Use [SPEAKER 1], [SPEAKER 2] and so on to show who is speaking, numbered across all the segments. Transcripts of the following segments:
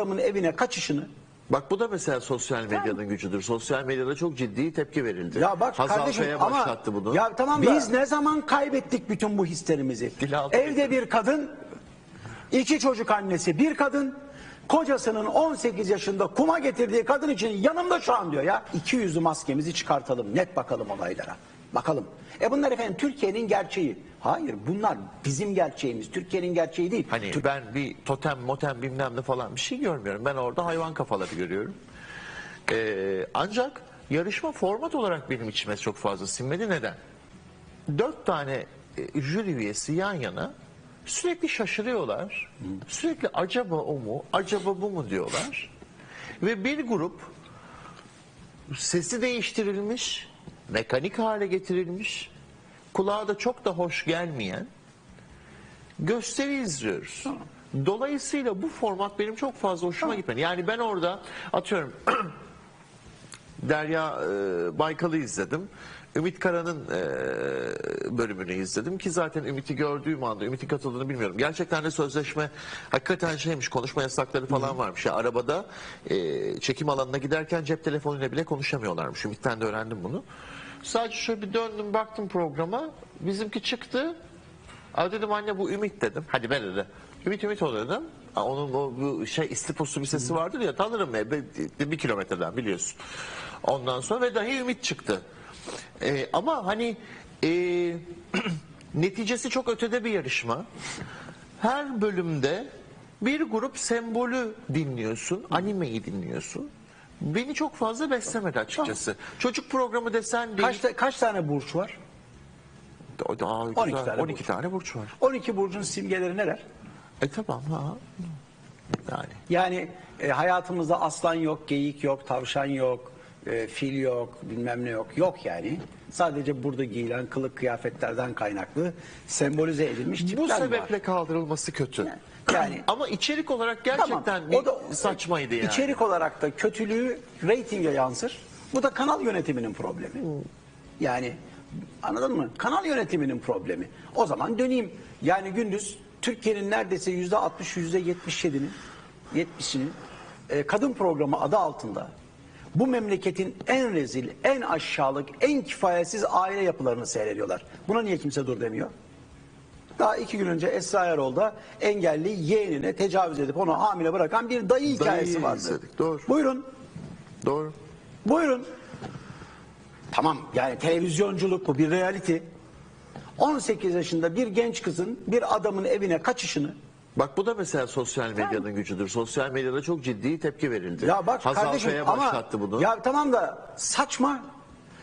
[SPEAKER 1] adamın evine kaçışını
[SPEAKER 2] Bak bu da mesela sosyal medyanın gücüdür. Sosyal medyada çok ciddi tepki verildi.
[SPEAKER 1] Ya bak
[SPEAKER 2] Hazal
[SPEAKER 1] kardeşim
[SPEAKER 2] Kaya
[SPEAKER 1] ama
[SPEAKER 2] başlattı bunu.
[SPEAKER 1] ya tamam biz ne zaman kaybettik bütün bu hislerimizi? Evde bir kadın, iki çocuk annesi, bir kadın kocasının 18 yaşında kuma getirdiği kadın için yanımda şu an diyor ya. İki yüzlü maskemizi çıkartalım, net bakalım olaylara. Bakalım. E bunlar efendim Türkiye'nin gerçeği. Hayır bunlar bizim gerçeğimiz. Türkiye'nin gerçeği değil.
[SPEAKER 2] Hani ben bir totem motem bilmem ne falan bir şey görmüyorum. Ben orada hayvan kafaları görüyorum. Ee, ancak yarışma format olarak benim içime çok fazla sinmedi. Neden? Dört tane e, jüri üyesi yan yana sürekli şaşırıyorlar. Sürekli acaba o mu, acaba bu mu diyorlar. Ve bir grup sesi değiştirilmiş, mekanik hale getirilmiş, kulağa da çok da hoş gelmeyen gösteri izliyoruz. Dolayısıyla bu format benim çok fazla hoşuma gitmedi. Yani ben orada atıyorum Derya e, Baykal'ı izledim. Ümit Kara'nın e, bölümünü izledim ki zaten Ümit'i gördüğüm anda Ümit'in katıldığını bilmiyorum. Gerçekten de sözleşme hakikaten şeymiş konuşma yasakları falan varmış. Ya arabada e, çekim alanına giderken cep telefonuyla bile konuşamıyorlarmış. Ümit'ten de öğrendim bunu. Sadece şöyle bir döndüm baktım programa. Bizimki çıktı. Aa dedim anne bu Ümit dedim. Hadi ben dedi. Ümit Ümit o dedim. Aa, Onun o bu şey istiposu bir sesi vardır ya tanırım ya bir, bir kilometreden biliyorsun. Ondan sonra ve dahi Ümit çıktı. Ee, ama hani e, neticesi çok ötede bir yarışma. Her bölümde bir grup sembolü dinliyorsun, animeyi dinliyorsun. Beni çok fazla beslemedi açıkçası. Çocuk programı desen değil.
[SPEAKER 1] Kaç, ta- kaç tane burç var?
[SPEAKER 2] Aa,
[SPEAKER 1] 12
[SPEAKER 2] güzel.
[SPEAKER 1] tane
[SPEAKER 2] 12
[SPEAKER 1] burç.
[SPEAKER 2] tane burç var.
[SPEAKER 1] 12 burcun simgeleri neler?
[SPEAKER 2] E tamam ha. Yani
[SPEAKER 1] Yani e, hayatımızda aslan yok, geyik yok, tavşan yok, e, fil yok, bilmem ne yok. Yok yani. Sadece burada giyilen kılık kıyafetlerden kaynaklı sembolize edilmiş tipler
[SPEAKER 2] bu
[SPEAKER 1] var.
[SPEAKER 2] sebeple kaldırılması kötü.
[SPEAKER 1] Yani-
[SPEAKER 2] ama içerik olarak gerçekten
[SPEAKER 1] Tamam,
[SPEAKER 2] bir
[SPEAKER 1] o da-
[SPEAKER 2] saçmaydı yani.
[SPEAKER 1] İçerik olarak da kötülüğü reytinge yansır. Bu da kanal yönetiminin problemi. Yani anladın mı? Kanal yönetiminin problemi. O zaman döneyim. Yani gündüz Türkiye'nin neredeyse yüzde 60, yüzde 77'nin 70'inin e, kadın programı adı altında bu memleketin en rezil, en aşağılık, en kifayetsiz aile yapılarını seyrediyorlar. Buna niye kimse dur demiyor? Daha iki gün önce Esra Erol'da engelli yeğenine tecavüz edip onu hamile bırakan bir dayı hikayesi vardı.
[SPEAKER 2] izledik, doğru.
[SPEAKER 1] Buyurun,
[SPEAKER 2] Doğru.
[SPEAKER 1] buyurun. Tamam yani televizyonculuk bu bir reality. 18 yaşında bir genç kızın bir adamın evine kaçışını
[SPEAKER 2] Bak bu da mesela sosyal medyanın gücüdür. Sosyal medyada çok ciddi tepki verildi.
[SPEAKER 1] Ya bak
[SPEAKER 2] Hazal
[SPEAKER 1] kardeşim
[SPEAKER 2] Kaya
[SPEAKER 1] ama
[SPEAKER 2] başlattı bunu.
[SPEAKER 1] ya tamam da saçma.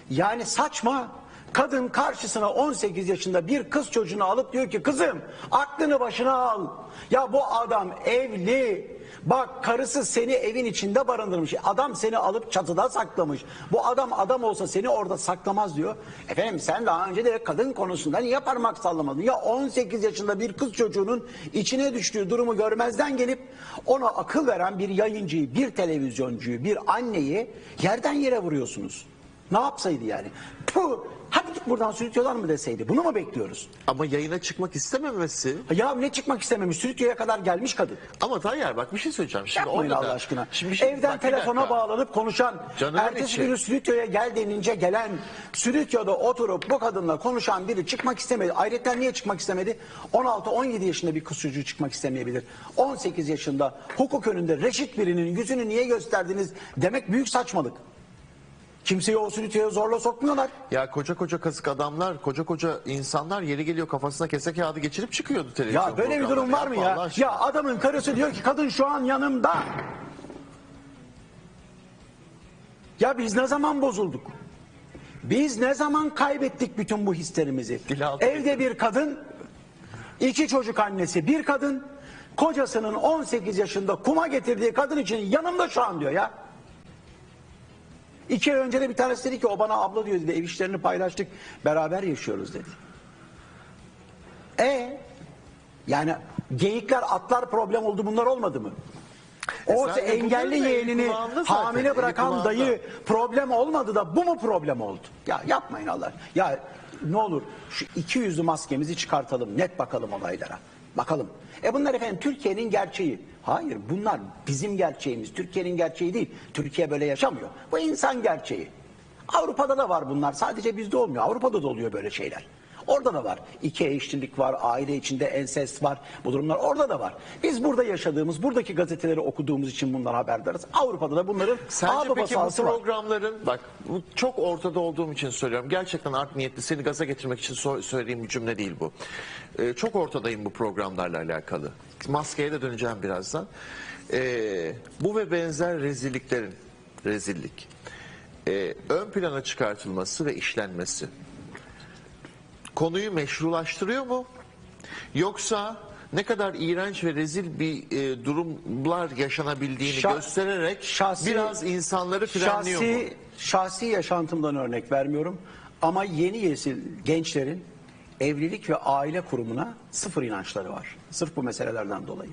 [SPEAKER 1] Yani saçma. Kadın karşısına 18 yaşında bir kız çocuğunu alıp diyor ki kızım aklını başına al. Ya bu adam evli. Bak karısı seni evin içinde barındırmış. Adam seni alıp çatıda saklamış. Bu adam adam olsa seni orada saklamaz diyor. Efendim sen daha önce de kadın konusunda niye parmak sallamadın? Ya 18 yaşında bir kız çocuğunun içine düştüğü durumu görmezden gelip ona akıl veren bir yayıncıyı, bir televizyoncuyu, bir anneyi yerden yere vuruyorsunuz. Ne yapsaydı yani? Puh, buradan sürütüyorlar mı deseydi. Bunu mu bekliyoruz?
[SPEAKER 2] Ama yayına çıkmak istememesi
[SPEAKER 1] Ya ne çıkmak istememiş? Sürütüye kadar gelmiş kadın.
[SPEAKER 2] ama Tayyar bak bir şey söyleyeceğim. Şimdi
[SPEAKER 1] Yapmayın
[SPEAKER 2] orada da-
[SPEAKER 1] Allah aşkına.
[SPEAKER 2] Şimdi şey-
[SPEAKER 1] Evden
[SPEAKER 2] bak
[SPEAKER 1] telefona bağlanıp konuşan,
[SPEAKER 2] Canımın
[SPEAKER 1] ertesi
[SPEAKER 2] içi.
[SPEAKER 1] günü stüdyoya gel denince gelen, stüdyoda oturup bu kadınla konuşan biri çıkmak istemedi. Ayrıca niye çıkmak istemedi? 16-17 yaşında bir kız çocuğu çıkmak istemeyebilir. 18 yaşında hukuk önünde reşit birinin yüzünü niye gösterdiniz demek büyük saçmalık. Kimseyi o stüdyoya zorla sokmuyorlar.
[SPEAKER 2] Ya koca koca kasık adamlar, koca koca insanlar yeri geliyor kafasına kese kağıdı geçirip çıkıyordu televizyon
[SPEAKER 1] Ya böyle bir durum var mı ya?
[SPEAKER 2] Aşkına.
[SPEAKER 1] Ya adamın karısı diyor ki kadın şu an yanımda. Ya biz ne zaman bozulduk? Biz ne zaman kaybettik bütün bu hislerimizi? Evde bir kadın, iki çocuk annesi, bir kadın, kocasının 18 yaşında kuma getirdiği kadın için yanımda şu an diyor ya. İki ay önce de bir tanesi dedi ki o bana abla diyor dedi ev işlerini paylaştık beraber yaşıyoruz dedi. E yani geyikler atlar problem oldu bunlar olmadı mı? O
[SPEAKER 2] sen de
[SPEAKER 1] engelli yeğenini hamile bırakan dayı problem olmadı da bu mu problem oldu? Ya yapmayın Allah. Ya ne olur şu iki yüzlü maskemizi çıkartalım net bakalım olaylara. Bakalım. E bunlar efendim Türkiye'nin gerçeği. Hayır bunlar bizim gerçeğimiz. Türkiye'nin gerçeği değil. Türkiye böyle yaşamıyor. Bu insan gerçeği. Avrupa'da da var bunlar. Sadece bizde olmuyor. Avrupa'da da oluyor böyle şeyler. Orada da var. İki eşlilik var, aile içinde ensest var. Bu durumlar orada da var. Biz burada yaşadığımız, buradaki gazeteleri okuduğumuz için bunlar haberdarız. Avrupa'da da bunların
[SPEAKER 2] Sence
[SPEAKER 1] ağ
[SPEAKER 2] peki bu
[SPEAKER 1] sahası var.
[SPEAKER 2] programların bak bu çok ortada olduğum için söylüyorum. Gerçekten art niyetli seni gaza getirmek için so- söylediğim bir cümle değil bu. Ee, çok ortadayım bu programlarla alakalı. Maskeye de döneceğim birazdan. Ee, bu ve benzer rezilliklerin rezillik e, ön plana çıkartılması ve işlenmesi konuyu meşrulaştırıyor mu? Yoksa ne kadar iğrenç ve rezil bir e, durumlar yaşanabildiğini
[SPEAKER 1] Şah-
[SPEAKER 2] göstererek
[SPEAKER 1] şahsi-
[SPEAKER 2] biraz insanları frenliyor mu?
[SPEAKER 1] şahsi, şahsi yaşantımdan örnek vermiyorum. Ama yeni nesil gençlerin evlilik ve aile kurumuna sıfır inançları var. Sırf bu meselelerden dolayı.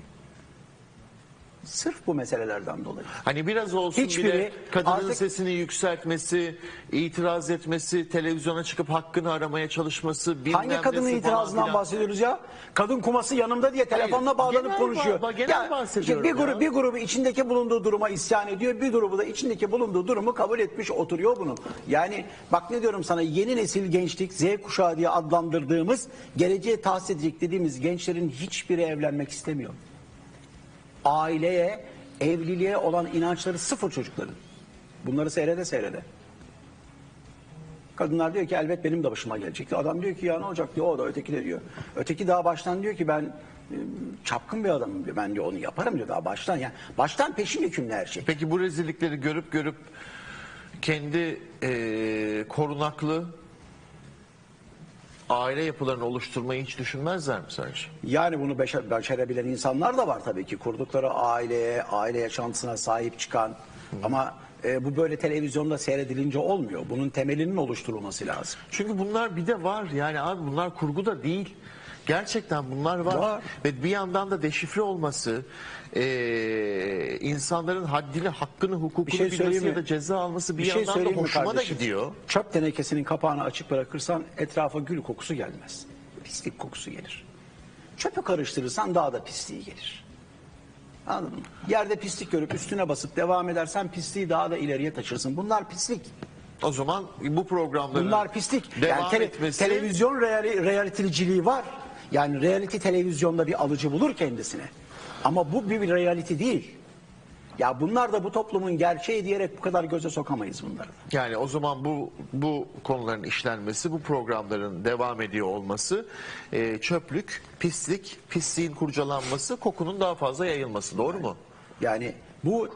[SPEAKER 1] Sırf bu meselelerden dolayı.
[SPEAKER 2] Hani biraz olsun
[SPEAKER 1] Hiçbiri
[SPEAKER 2] bile kadının
[SPEAKER 1] artık-
[SPEAKER 2] sesini yükseltmesi, itiraz etmesi, televizyona çıkıp hakkını aramaya çalışması,
[SPEAKER 1] Hangi kadının
[SPEAKER 2] falan
[SPEAKER 1] itirazından bahsediyoruz ya? Kadın kuması yanımda diye telefonla bağlanıp
[SPEAKER 2] genel
[SPEAKER 1] konuşuyor.
[SPEAKER 2] ba- genel
[SPEAKER 1] Ya,
[SPEAKER 2] bahsediyorum
[SPEAKER 1] bir grup
[SPEAKER 2] ya.
[SPEAKER 1] bir grubu içindeki bulunduğu duruma isyan ediyor. Bir grubu da içindeki bulunduğu durumu kabul etmiş oturuyor bunu. Yani bak ne diyorum sana yeni nesil gençlik Z kuşağı diye adlandırdığımız geleceğe tahsis edecek dediğimiz gençlerin hiçbiri evlenmek istemiyor. Aileye, evliliğe olan inançları sıfır çocukların. Bunları seyrede seyrede. Kadınlar diyor ki elbet benim de başıma gelecekti. Adam diyor ki ya ne olacak diyor o da öteki de diyor. Öteki daha baştan diyor ki ben e, çapkın bir adamım diyor. Ben diyor onu yaparım diyor daha baştan. Yani baştan peşin hükümlü her şey.
[SPEAKER 2] Peki bu rezillikleri görüp görüp kendi eee, korunaklı aile yapılarını oluşturmayı hiç düşünmezler mi sence?
[SPEAKER 1] Yani bunu beşer, başarabilen insanlar da var tabii ki. Kurdukları aileye, aile yaşantısına sahip çıkan. Ama e, bu böyle televizyonda seyredilince olmuyor. Bunun temelinin oluşturulması lazım.
[SPEAKER 2] Çünkü bunlar bir de var yani abi bunlar kurgu da değil. Gerçekten bunlar var.
[SPEAKER 1] Var.
[SPEAKER 2] Ve bir yandan da deşifre olması, eee, insanların haddini, hakkını, hukukunu
[SPEAKER 1] Bir şey
[SPEAKER 2] bilmesi ya da ceza alması bir,
[SPEAKER 1] Bir şey
[SPEAKER 2] yandan da
[SPEAKER 1] söyleyeyim mi
[SPEAKER 2] hoşuma da
[SPEAKER 1] kardeşim?
[SPEAKER 2] gidiyor.
[SPEAKER 1] Çöp tenekesinin kapağını açık bırakırsan etrafa gül kokusu gelmez. Pislik kokusu gelir. Çöpü karıştırırsan daha da pisliği gelir. Anladın mı? Yerde pislik görüp üstüne basıp devam edersen pisliği daha da ileriye taşırsın. Bunlar pislik.
[SPEAKER 2] O zaman bu programların
[SPEAKER 1] Bunlar pislik.
[SPEAKER 2] devam
[SPEAKER 1] yani tele-
[SPEAKER 2] etmesi
[SPEAKER 1] televizyon reali- realiteciliği var. Yani reality televizyonda bir alıcı bulur kendisine. Ama bu bir reality değil. Ya bunlar da bu toplumun gerçeği diyerek bu kadar göze sokamayız bunları.
[SPEAKER 2] Yani o zaman bu bu konuların işlenmesi, bu programların devam ediyor olması, e, çöplük, pislik, pisliğin kurcalanması, kokunun daha fazla yayılması. Doğru mu?
[SPEAKER 1] Yani bu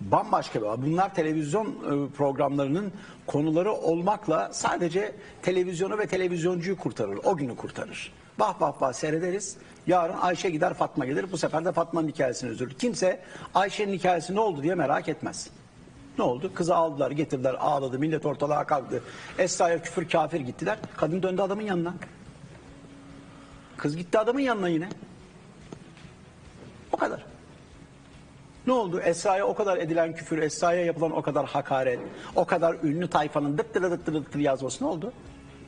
[SPEAKER 1] bambaşka bir Bunlar televizyon e, programlarının konuları olmakla sadece televizyonu ve televizyoncuyu kurtarır. O günü kurtarır. Bah bah bah seyrederiz. Yarın Ayşe gider Fatma gelir. Bu sefer de Fatma'nın hikayesini üzülür. Kimse Ayşe'nin hikayesi ne oldu diye merak etmez. Ne oldu? Kızı aldılar, getirdiler, ağladı, millet ortalığa kalktı. Esra'ya küfür kafir gittiler. Kadın döndü adamın yanına. Kız gitti adamın yanına yine. O kadar. Ne oldu? Esra'ya o kadar edilen küfür, Esra'ya yapılan o kadar hakaret, o kadar ünlü tayfanın dıt dırı dıt dırı dıt dırı yazması ne oldu?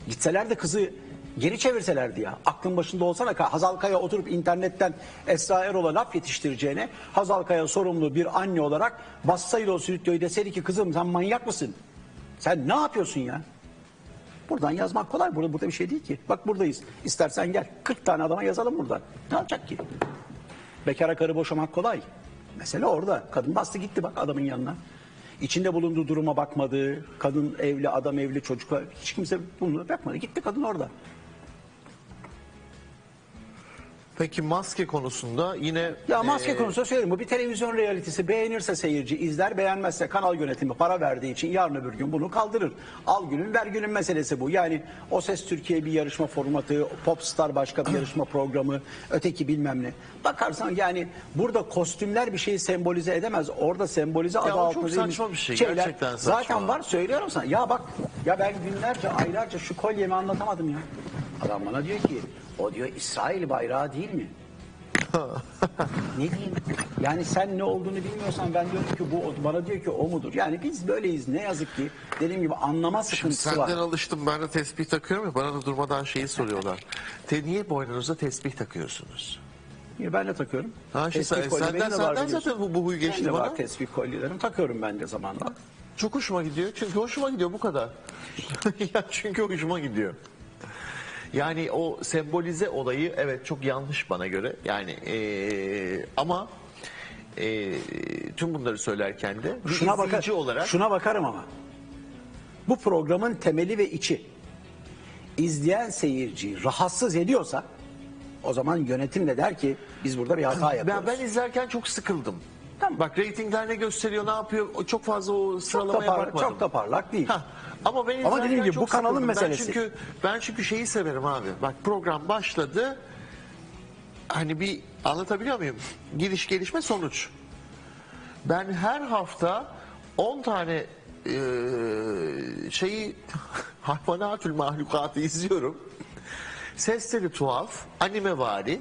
[SPEAKER 1] Gitseler de kızı geri çevirselerdi ya. Aklın başında olsana Hazal Kaya oturup internetten Esra Erol'a laf yetiştireceğine Hazal Kaya sorumlu bir anne olarak bassaydı o stüdyoyu deseydi ki kızım sen manyak mısın? Sen ne yapıyorsun ya? Buradan yazmak kolay. Burada, burada bir şey değil ki. Bak buradayız. İstersen gel. 40 tane adama yazalım buradan. Ne yapacak ki? Bekara karı boşamak kolay. Mesele orada. Kadın bastı gitti bak adamın yanına. İçinde bulunduğu duruma bakmadı. Kadın evli, adam evli, çocuk. Hiç kimse bunu bakmadı. Gitti kadın orada.
[SPEAKER 2] Peki maske konusunda yine
[SPEAKER 1] Ya maske
[SPEAKER 2] e,
[SPEAKER 1] konusunda söyleyeyim. Bu bir televizyon realitesi. Beğenirse seyirci izler, beğenmezse kanal yönetimi para verdiği için yarın öbür gün bunu kaldırır. Al günün ver günün meselesi bu. Yani O Ses Türkiye bir yarışma formatı, Popstar başka bir yarışma programı, öteki bilmem ne. Bakarsan yani burada kostümler bir şeyi sembolize edemez. Orada sembolize adı
[SPEAKER 2] o
[SPEAKER 1] altında
[SPEAKER 2] çok saçma bir şey,
[SPEAKER 1] şeyler
[SPEAKER 2] gerçekten saçma.
[SPEAKER 1] Zaten var söylüyorum sana. Ya bak ya ben günlerce aylarca şu kolyemi anlatamadım ya. Adam bana diyor ki o diyor İsrail bayrağı değil mi? ne diyeyim? Yani sen ne olduğunu bilmiyorsan ben diyorum ki bu o- bana diyor ki o mudur? Yani biz böyleyiz ne yazık ki. Dediğim gibi anlama sıkıntısı var.
[SPEAKER 2] Senden alıştım ben de tesbih takıyorum ya bana da durmadan şeyi soruyorlar. Te, niye boynunuza tesbih takıyorsunuz?
[SPEAKER 1] Niye ben de takıyorum.
[SPEAKER 2] Ha, işte
[SPEAKER 1] Tespih
[SPEAKER 2] sen-
[SPEAKER 1] kolye
[SPEAKER 2] senden-
[SPEAKER 1] benim de var
[SPEAKER 2] senden
[SPEAKER 1] biliyorsun.
[SPEAKER 2] zaten bu- bu huy geçti
[SPEAKER 1] Benim de
[SPEAKER 2] bana.
[SPEAKER 1] var tespih kolyelerim. Takıyorum ben de zamanla.
[SPEAKER 2] Çok hoşuma gidiyor. Çünkü hoşuma gidiyor bu kadar. ya çünkü hoşuma gidiyor. Yani o sembolize olayı evet çok yanlış bana göre. Yani eee, ama eee, tüm bunları söylerken de bir
[SPEAKER 1] Şuna bakar,
[SPEAKER 2] olarak
[SPEAKER 1] şuna bakarım ama. Bu programın temeli ve içi izleyen seyirciyi rahatsız ediyorsa o zaman yönetim de der ki biz burada bir hata yapıyoruz.
[SPEAKER 2] ben, ben izlerken çok sıkıldım.
[SPEAKER 1] Tamam.
[SPEAKER 2] Bak reytingler ne gösteriyor, ne yapıyor? O Çok fazla o
[SPEAKER 1] çok, da
[SPEAKER 2] sıralamaya
[SPEAKER 1] par-
[SPEAKER 2] bakmadım.
[SPEAKER 1] çok da parlak değil.
[SPEAKER 2] Hah, Ama ben
[SPEAKER 1] Ama
[SPEAKER 2] izlerken
[SPEAKER 1] dediğim gibi
[SPEAKER 2] çok
[SPEAKER 1] bu kanalın
[SPEAKER 2] sıkıldım.
[SPEAKER 1] meselesi.
[SPEAKER 2] Ben çünkü ben çünkü şeyi severim abi. Bak program başladı. Hani bir anlatabiliyor muyum? Giriş gelişme sonuç. Ben her hafta 10 tane eee, şeyi hayvanatül mahlukatı izliyorum. Sesleri tuhaf, animevari,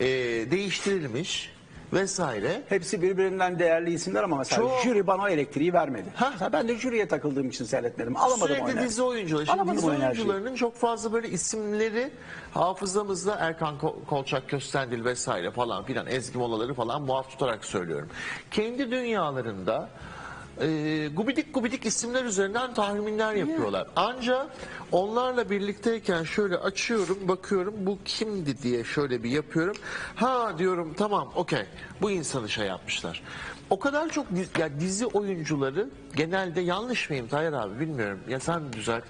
[SPEAKER 2] eee değiştirilmiş vesaire.
[SPEAKER 1] Hepsi birbirinden değerli isimler ama mesela
[SPEAKER 2] Çok.
[SPEAKER 1] jüri bana o elektriği vermedi.
[SPEAKER 2] Hah.
[SPEAKER 1] Mesela ben de jüriye takıldığım için seyretmedim. Alamadım
[SPEAKER 2] Sürekli
[SPEAKER 1] o enerjiyi.
[SPEAKER 2] dizi oyuncuları. Şimdi
[SPEAKER 1] Alamadım
[SPEAKER 2] dizi oyuncularının çok fazla böyle isimleri hafızamızda Erkan Ko- Kolçak, Köstendil vesaire falan filan Ezgi Molaları falan muaf tutarak söylüyorum. Kendi dünyalarında e, gubidik gubidik isimler üzerinden tahminler yapıyorlar. Ancak onlarla birlikteyken şöyle açıyorum bakıyorum bu kimdi diye şöyle bir yapıyorum. Ha diyorum tamam okey bu insanı şey yapmışlar. O kadar çok ya dizi oyuncuları genelde yanlış mıyım Tayyar abi bilmiyorum ya sen düzelt.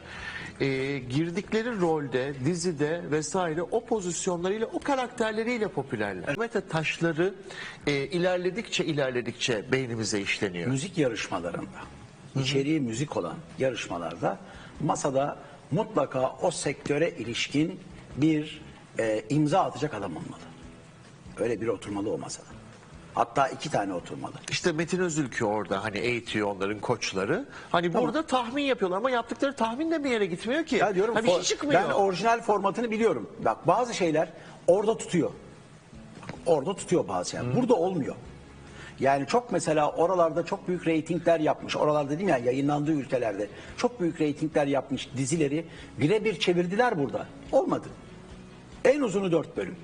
[SPEAKER 2] E, girdikleri rolde, dizide vesaire o pozisyonlarıyla, o karakterleriyle popülerler. Mete taşları e, ilerledikçe ilerledikçe beynimize işleniyor.
[SPEAKER 1] müzik yarışmalarında, içeriği müzik olan yarışmalarda masada mutlaka o sektöre ilişkin bir e, imza atacak adam olmalı. Öyle bir oturmalı o masada. Hatta iki tane oturmalı.
[SPEAKER 2] İşte Metin Özülkü orada hani eğitiyor onların koçları. Hani burada tahmin yapıyorlar ama yaptıkları tahmin de bir yere gitmiyor ki.
[SPEAKER 1] Ya diyorum
[SPEAKER 2] bir şey
[SPEAKER 1] for-
[SPEAKER 2] çıkmıyor.
[SPEAKER 1] ben orijinal formatını biliyorum. Bak bazı şeyler orada tutuyor. Bak, orada tutuyor bazı şeyler. Burada olmuyor. Yani çok mesela oralarda çok büyük reytingler yapmış. Oralarda dedim ya yayınlandığı ülkelerde çok büyük reytingler yapmış dizileri birebir çevirdiler burada. Olmadı. En uzunu dört bölüm.